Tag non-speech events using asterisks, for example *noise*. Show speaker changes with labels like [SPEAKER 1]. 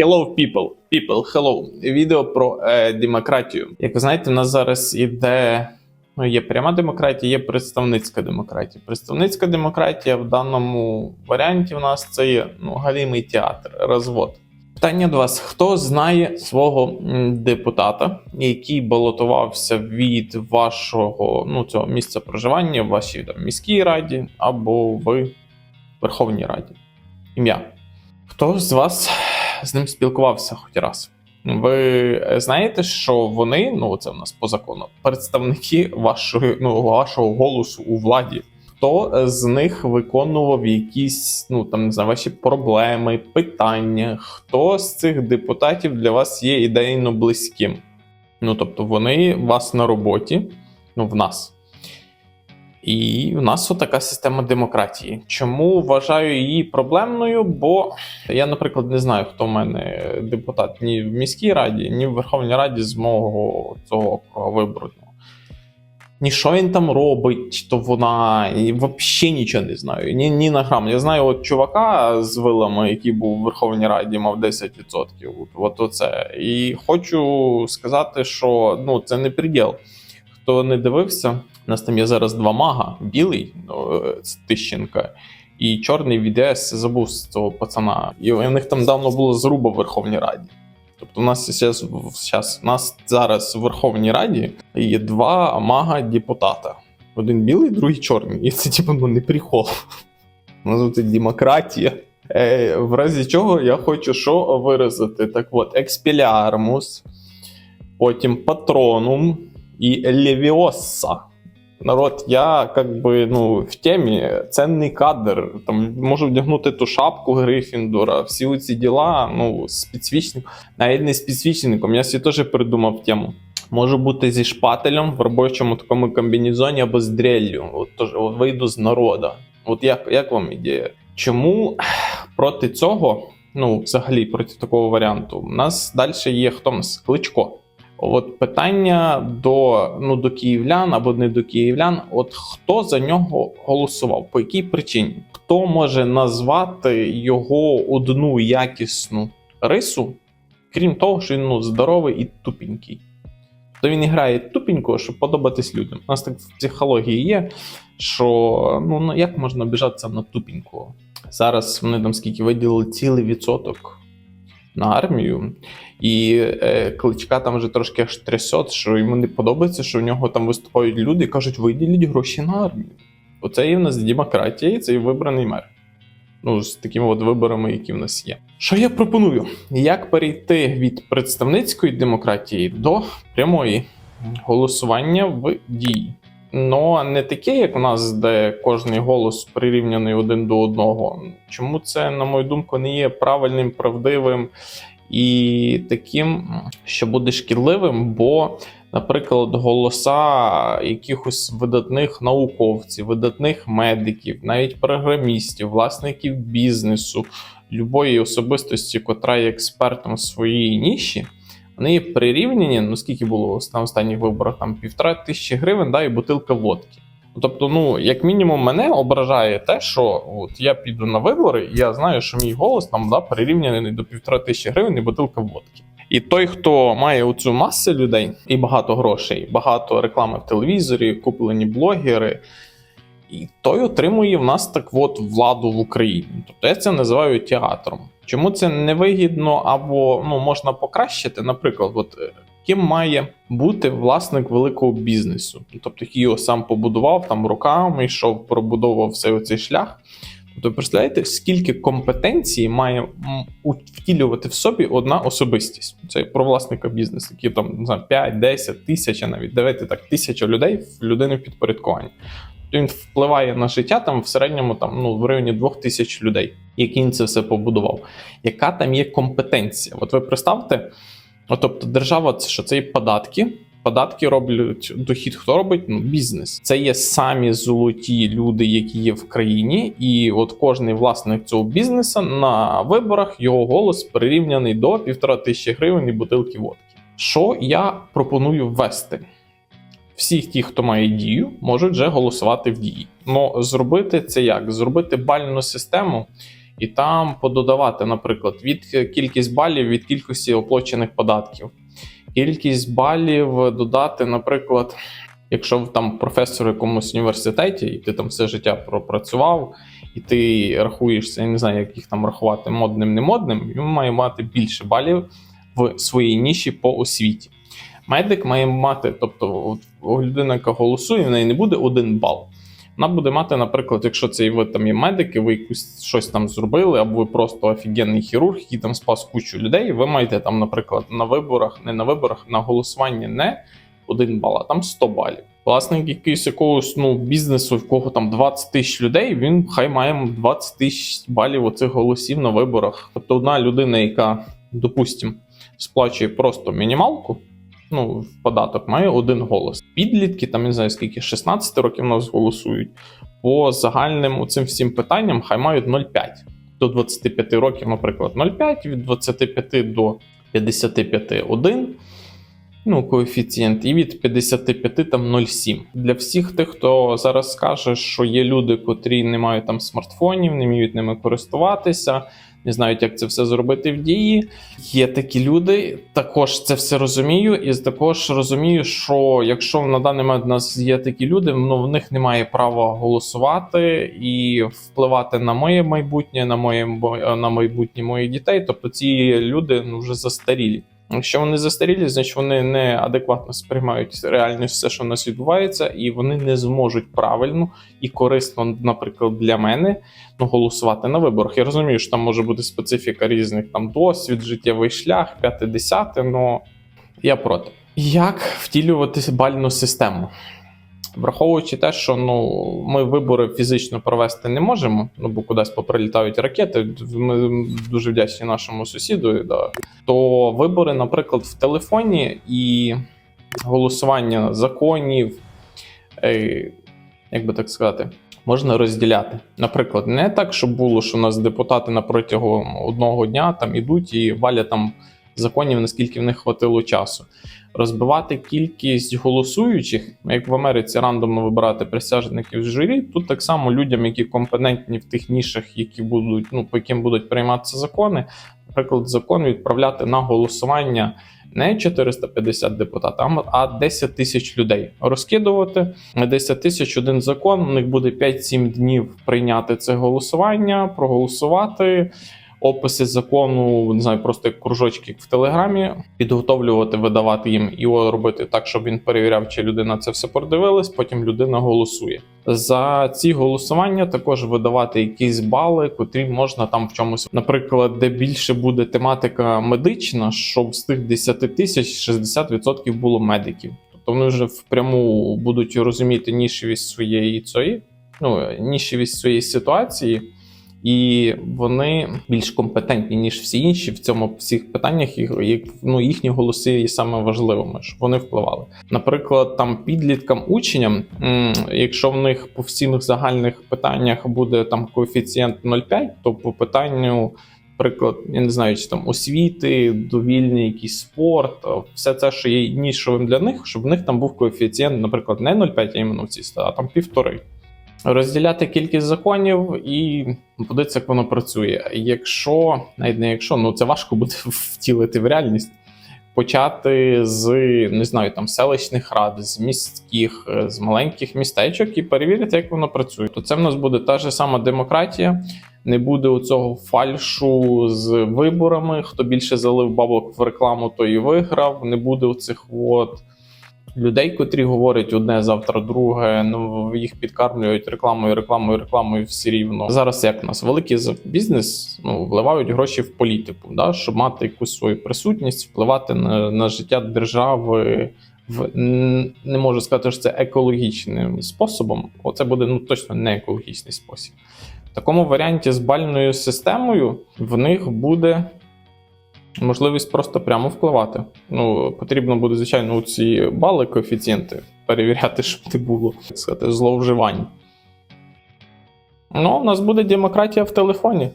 [SPEAKER 1] Hello, people. People, hello. Відео про е, демократію. Як ви знаєте, у нас зараз іде. Ну, є пряма демократія, є представницька демократія. Представницька демократія в даному варіанті у нас це є ну, галімий театр, розвод. Питання до вас: хто знає свого депутата, який балотувався від вашого ну, цього місця проживання в вашій там, міській раді або в Верховній Раді? Ім'я. Хто з вас з ним спілкувався хоч раз? Ви знаєте, що вони, ну це в нас по закону, представники вашої, ну, вашого голосу у владі. Хто з них виконував якісь, ну там не знаю, ваші проблеми, питання? Хто з цих депутатів для вас є ідейно близьким? Ну тобто вони вас на роботі, ну в нас. І в нас така система демократії. Чому вважаю її проблемною? Бо я, наприклад, не знаю, хто в мене депутат ні в міській раді, ні в Верховній Раді з мого цього округа виборного. Ні що він там робить, то вона, і взагалі нічого не знаю. Ні, ні на грам. Я знаю от чувака з вилами, який був у Верховній Раді, мав 10%. От, оце. І хочу сказати, що ну, це не приділ. Хто не дивився, у нас там є зараз два мага: білий е, це Тищенка, і чорний від ЄС, забув з цього пацана. І у них там давно було зруба в Верховній Раді. Тобто, у нас зараз, у нас зараз в Верховній Раді є два мага депутата. Один білий, другий чорний. І це типу ну, не прикол. Називається демократія. Е, в разі чого я хочу що виразити? Так от, експілярмус, потім патронум і левіоса. Народ, я как би ну в темі ценний кадр. Там можу вдягнути ту шапку Грифіндора, всі ці діла, ну, з підсвічником, навіть не з підсвічником. Я собі теж придумав тему. Можу бути зі шпателем в робочому такому комбінезоні або з дреллю. От тож от вийду з народа. От як, як вам ідея? Чому проти цього, ну, взагалі проти такого варіанту, у нас далі є хто нас? Кличко. От питання до ну до київлян або не до київлян. От хто за нього голосував? По якій причині? Хто може назвати його одну якісну рису, крім того, що він ну, здоровий і тупенький? То він і грає тупенько, щоб подобатись людям. У нас так в психології є, що ну ну, як можна обіжатися на тупенького? Зараз вони там скільки виділили цілий відсоток на армію, і е, кличка там вже трошки аж трясет, що йому не подобається, що в нього там виступають люди і кажуть, виділіть гроші на армію. Оце і в нас демократія, і це і вибраний мер. Ну, з такими от виборами, які в нас є. Що я пропоную? Як перейти від представницької демократії до прямої голосування в дії? Ну, не таке, як у нас, де кожний голос прирівняний один до одного. Чому це, на мою думку, не є правильним, правдивим і таким, що буде шкідливим, бо, наприклад, голоса якихось видатних науковців, видатних медиків, навіть програмістів, власників бізнесу, любої особистості, котра є експертом в своїй ніші. Вони прирівняні, ну скільки було на останніх виборах, там півтора тисячі гривень, да, і бутилка водки. Тобто, ну, як мінімум, мене ображає те, що от я піду на вибори, і я знаю, що мій голос там да, прирівняний до півтора тисячі гривень і бутилка водки. І той, хто має оцю масу людей і багато грошей, багато реклами в телевізорі, куплені блогери, і той отримує в нас так от владу в Україні. Тобто я це називаю театром. Чому це невигідно або ну, можна покращити? Наприклад, от е, ким має бути власник великого бізнесу, тобто який його сам побудував там роками, йшов, пробудовував все цей шлях. Тобто, представляєте, скільки компетенцій має втілювати в собі одна особистість? Це про власника бізнесу, які там не знаю, 5, 10, тисяча навіть давайте так, тисяча людей в людини в підпорядкуванні. Він впливає на життя там в середньому там ну в районі двох тисяч людей, які він це все побудував. Яка там є компетенція? От ви представте, от, тобто держава це що це є податки. Податки роблять дохід. Хто робить? Ну, бізнес. Це є самі золоті люди, які є в країні, і от кожний власник цього бізнесу на виборах його голос прирівняний до півтора тисячі гривень і бутилки водки. Що я пропоную ввести? Всі ті, хто має дію, можуть вже голосувати в дії. Ну зробити це як? Зробити бальну систему і там пододавати, наприклад, від кількість балів від кількості оплачених податків. Кількість балів додати, наприклад, якщо там професор в якомусь університеті, і ти там все життя пропрацював, і ти рахуєшся, я не знаю, як їх там рахувати модним, не модним, він має мати більше балів в своїй ніші по освіті. Медик має мати, тобто от людина, яка голосує, в неї не буде один бал. Вона буде мати, наприклад, якщо це ви там є медики, ви якусь щось там зробили, або ви просто офігенний хірург, який там спас кучу людей. Ви маєте там, наприклад, на виборах, не на виборах, на голосуванні не один бал, а там 100 балів. Власник якийсь якогось ну, бізнесу, в кого там 20 тисяч людей, він хай має 20 тисяч балів оцих голосів на виборах. Тобто одна людина, яка, допустимо, сплачує просто мінімалку, ну, в податок має один голос. Підлітки, там не знаю скільки, 16 років нас голосують. По загальним цим всім питанням хай мають 0,5. До 25 років, наприклад, 0,5, від 25 до 55 1. Ну, коефіцієнт, і від 55 там 0,7. Для всіх тих, хто зараз скаже, що є люди, котрі не мають там смартфонів, не вміють ними користуватися, не знають, як це все зробити в дії. Є такі люди, також це все розумію, і також розумію, що якщо на даний момент у нас є такі люди, ну в них немає права голосувати і впливати на моє майбутнє, на моє на майбутнє моїх дітей. Тобто ці люди ну вже застарілі. Якщо вони застарілі, значить вони неадекватно сприймають реальність все, що в нас відбувається, і вони не зможуть правильно і корисно, наприклад, для мене ну, голосувати на виборах. Я розумію, що там може бути специфіка різних там досвід, життєвий шлях, п'яте десяте, але я проти. Як втілювати бальну систему? Враховуючи те, що ну ми вибори фізично провести не можемо, ну бо кудись поприлітають ракети. Ми дуже вдячні нашому сусіду. Да, то вибори, наприклад, в телефоні і голосування законів, е, як би так сказати, можна розділяти. Наприклад, не так, щоб було, що у нас депутати на протягом одного дня там ідуть і валять там законів, наскільки в них хватило часу. Розбивати кількість голосуючих, як в Америці рандомно вибирати присяжників з журі, тут так само людям, які компетентні в тих нішах, які будуть, ну по яким будуть прийматися закони, наприклад, закон відправляти на голосування не 450 депутатів, а 10 тисяч людей. Розкидувати на 10 тисяч один закон. У них буде 5-7 днів прийняти це голосування, проголосувати описи закону, не знаю, просто як кружочки в телеграмі, підготовлювати, видавати їм і робити так, щоб він перевіряв, чи людина це все продивилась. Потім людина голосує. За ці голосування також видавати якісь бали, котрі можна там в чомусь, наприклад, де більше буде тематика медична, щоб з тих 10 тисяч 60% було медиків. Тобто вони вже впряму будуть розуміти нішевість своєї цієї, ну нішевість своєї ситуації і вони більш компетентні ніж всі інші в цьому всіх питаннях. І ну, їхні голоси є саме важливими, щоб вони впливали. Наприклад, там підліткам учням, якщо в них по всіх загальних питаннях буде там коефіцієнт 0,5, то по питанню. Приклад, я не знаю, чи там освіти, довільний якийсь спорт, все це, що є нішовим для них, щоб в них там був коефіцієнт, наприклад, не 0,5, а іменно в цій а там півтори розділяти кількість законів і подивитися, як воно працює. Якщо навіть не якщо, ну це важко буде *laughs* втілити в реальність. Почати з не знаю там селищних рад, з міських, з маленьких містечок і перевірити, як воно працює. То це в нас буде та ж сама демократія, не буде у цього фальшу з виборами. Хто більше залив бабок в рекламу, той і виграв. Не буде оцих от людей, котрі говорять одне завтра, друге. Ну їх підкармлюють рекламою, рекламою, рекламою все рівно. Зараз як у нас великий бізнес ну вливають гроші в політику, да, щоб мати якусь свою присутність, впливати на, на життя держави. В не можу сказати, що це екологічним способом. Оце буде ну точно не екологічний спосіб. В такому варіанті з бальною системою в них буде можливість просто прямо впливати. Ну, потрібно буде, звичайно, ці бали, коефіцієнти перевіряти, *laughs* щоб не було так сказати, зловживань. Ну, у нас буде демократія в телефоні.